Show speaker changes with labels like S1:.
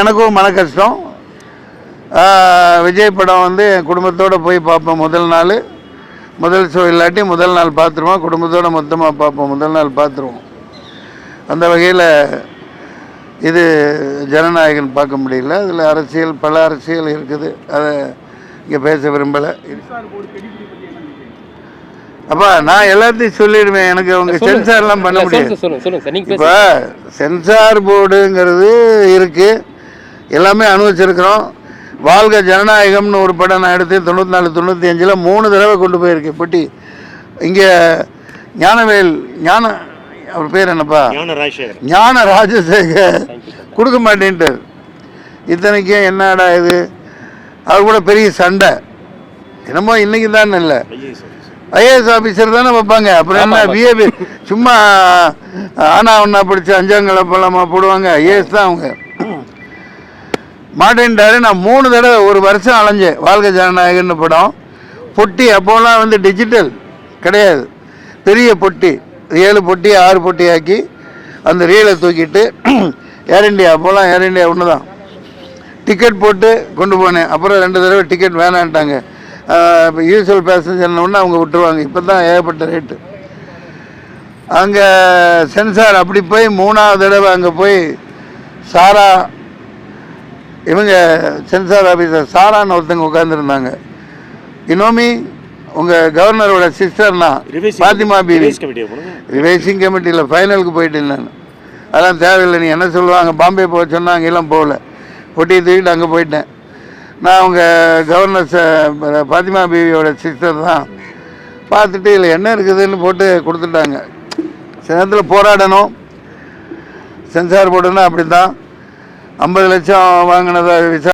S1: எனக்கும் மன கஷ்டம். விஜய் படம் வந்து என் குடும்பத்தோடு போய் பார்ப்பேன் முதல் நாள். முதல் ஷோ இல்லாட்டி முதல் நாள் பார்த்துருவோம். குடும்பத்தோடு மொத்தமாக பார்ப்போம். முதல் நாள் பார்த்துருவோம். அந்த வகையில் இது ஜனநாயகன் பார்க்க முடியல. அதில் அரசியல் பல அரசியல் இருக்குது. அதை இங்கே பேச விரும்பலை. அப்பா நான் எல்லாத்தையும் சொல்லிடுவேன். எனக்கு அவங்க சென்சார்லாம் பண்ண முடியாது. இப்போ சென்சார் போர்டுங்கிறது இருக்கு. எல்லாமே அனுபவிச்சிருக்கிறோம். வாழ்க ஜனநாயகம்னு ஒரு படம் நான் எடுத்து தொண்ணூற்றி நாலு தொண்ணூற்றி அஞ்சில் மூணு தடவை கொண்டு போயிருக்கேன். பெட்டி. இங்கே ஞானவேல் ஞான அவர் பேர் என்னப்பா?
S2: ஞான ராஜசேகர்.
S1: கொடுக்க மாட்டேன்ட்டார். இத்தனைக்கும் என்னடா இது? அவர் கூட பெரிய சண்டை. என்னமோ இன்னைக்கு தான் இல்லை.
S2: ஐஏஎஸ் ஆஃபீஸர்
S1: தானே வைப்பாங்க. அப்புறம் என்ன விஏபி சும்மா ஆனா ஒன்றா படிச்சு அஞ்சாங்கல பழமா போடுவாங்க. ஐஏஎஸ் தான் அவங்க. மாட்டேன்ட்டாரு. நான் மூணு தடவை ஒரு வருஷம் அலைஞ்சேன். வாழ்க ஜனநாயகன்னு படம். பொட்டி அப்போலாம் வந்து டிஜிட்டல் கிடையாது. பெரிய பொட்டி ஏழு பொட்டி ஆறு பொட்டி ஆக்கி அந்த ரீலை தூக்கிட்டு ஏர் இண்டியா அப்போலாம் ஏர் இண்டியா ஒன்று தான் டிக்கெட் போட்டு கொண்டு போனேன். அப்புறம் ரெண்டு தடவை டிக்கெட் வேணான்ட்டாங்க. இப்போ யூஸ்வல் பேசஞ்சர்னு ஒன்று அவங்க விட்டுருவாங்க. இப்போ தான் ஏகப்பட்ட ரேட்டு அங்கே சென்சார் அப்படி போய் மூணாவது தடவை அங்கே போய் சாரா இவங்க சென்சார் ஆஃபீஸர் சாரான்னு ஒருத்தங்க உட்காந்துருந்தாங்க இனோமி உங்கள் கவர்னரோட சிஸ்டர்னா பாத்திமா பீவி. ரிவைசிங் கமிட்டியில் ஃபைனலுக்கு போயிட்டேன் நான். அதெல்லாம் தேவையில்லை நீ என்ன சொல்லுவாங்க? பாம்பே போக சொன்னாங்க எல்லாம் போகல. பொட்டியை தூக்கிட்டு அங்கே போயிட்டேன். நான் அவங்க கவர்னர் ச- பாத்திமா பீவியோட சிஸ்டர் தான். பார்த்துட்டு இதில் என்ன இருக்குதுன்னு போட்டு கொடுத்துட்டாங்க. சில நேரத்தில் போராடணும். சென்சார் போர்டுன்னா அப்படி தான் ஐம்பது லட்சம் வாங்கினதை விசா